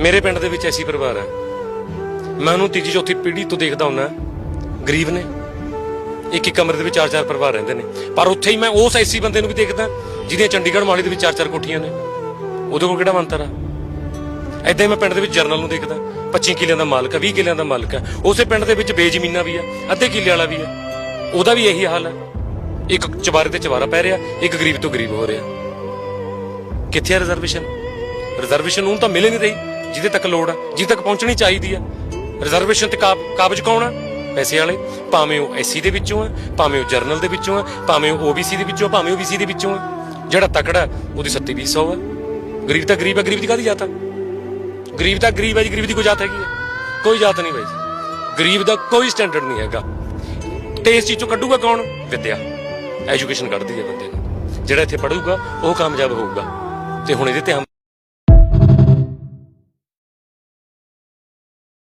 ਮੇਰੇ ਪਿੰਡ ਦੇ ਵਿੱਚ ਐਸੀ ਪਰਿਵਾਰ ਹੈ। ਮੈਂ ਉਹਨੂੰ ਤੀਜੀ ਚੌਥੀ ਪੀੜ੍ਹੀ ਤੋਂ ਦੇਖਦਾ ਹੁੰਦਾ। ਗਰੀਬ ਨੇ। ਇੱਕ ਇੱਕ ਕਮਰੇ ਦੇ ਵਿੱਚ ਚਾਰ ਚਾਰ ਪਰਿਵਾਰ ਰਹਿੰਦੇ ਨੇ। ਪਰ ਉੱਥੇ ਹੀ ਮੈਂ ਉਸ ਐਸੀ ਬੰਦੇ ਨੂੰ ਵੀ ਦੇਖਦਾ, ਜਿਹਦੀਆਂ ਚੰਡੀਗੜ੍ਹ ਮੋਹਾਲੀ ਦੇ ਵਿੱਚ ਚਾਰ ਚਾਰ ਕੋਠੀਆਂ ਨੇ। ਉਹਦੇ ਕੋਲ ਕਿਹੜਾ ਮੰਤਰ ਆ? ਐਦਾਂ ਹੀ ਮੈਂ ਪਿੰਡ ਦੇ ਵਿੱਚ ਜਰਨਲ ਨੂੰ ਦੇਖਦਾ। 25 ਕਿੱਲਿਆਂ ਦਾ ਮਾਲਕ ਹੈ 20 ਕਿੱਲਿਆਂ ਦਾ ਮਾਲਕ ਹੈ ਉਸੇ ਪਿੰਡ ਦੇ ਵਿੱਚ ਬੇਜ਼ਮੀਨਾ ਵੀ ਆ, ਅੱਧੇ ਕਿੱਲੇ ਵਾਲਾ ਵੀ ਆ। ਉਹਦਾ ਵੀ ਇਹੀ ਹਾਲ ਹੈ ਇੱਕ ਚਵਾਰੇ ਤੇ ਚਵਾਰਾ ਪੈ ਰਿਹਾ, ਇੱਕ ਗਰੀਬ ਤੋਂ ਗਰੀਬ ਹੋ ਰਿਹਾ। ਕਿੱਥੇ ਆ ਰਿਜ਼ਰਵੇਸ਼ਨ ਰਿਜ਼ਰਵੇਸ਼ਨ ਨੂੰ ਤਾਂ ਮਿਲ ਨਹੀਂ ਰਹੀ। ਜਿਹਦੇ ਤੱਕ ਲੋੜ ਆ, ਜਿਹਦੇ ਤੱਕ ਪਹੁੰਚਣੀ ਚਾਹੀਦੀ ਹੈ ਰਿਜ਼ਰਵੇਸ਼ਨ ਤੇ ਕਾਬ- ਕਾਬਜ ਕੌਣ ਆ? ਪੈਸੇ ਵਾਲੇ। ਭਾਵੇਂ ਉਹ ਐਸਸੀ ਦੇ ਵਿੱਚੋਂ ਆ, ਭਾਵੇਂ ਉਹ ਜਰਨਲ ਦੇ ਵਿੱਚੋਂ ਆ, ਭਾਵੇਂ ਉਹ ਓਬੀਸੀ ਦੇ ਵਿੱਚੋਂ ਆ, ਭਾਵੇਂ ਉਹ ਬੀਸੀ ਦੇ ਵਿੱਚੋਂ ਆ। ਜਿਹੜਾ ਤਕੜਾ ਉਹਦੀ 37 200 ਆ। ਗਰੀਬ ਤਾਂ ਗਰੀਬ ਹੈ ਗਰੀਬ ਦੀ ਕਾਹਦੀ ਜਾਤ ਆ? ਗਰੀਬ ਤਾਂ ਗਰੀਬ ਹੈ ਜੀ, ਗਰੀਬ ਦੀ ਕੋਈ ਜਾਤ ਹੈਗੀ ਹੈ ਕੋਈ ਜਾਤ ਨਹੀਂ ਬਾਈ ਗਰੀਬ ਦਾ ਕੋਈ ਸਟੈਂਡਰਡ ਨਹੀਂ ਹੈਗਾ। ਤੇ ਇਸ ਚੀਜ਼ ਚੋਂ ਕੱਢੂਗਾ ਕੌਣ? ਵਿਦਿਆ। ਐਜੂਕੇਸ਼ਨ ਕੱਢਦੀ ਹੈ ਬੰਦੇ ਨੂੰ। ਜਿਹੜਾ ਇੱਥੇ ਪੜੂਗਾ ਉਹ ਕਾਮਯਾਬ ਹੋਊਗਾ। ਤੇ ਹੁਣ ਇਹਦੇ ਤੇ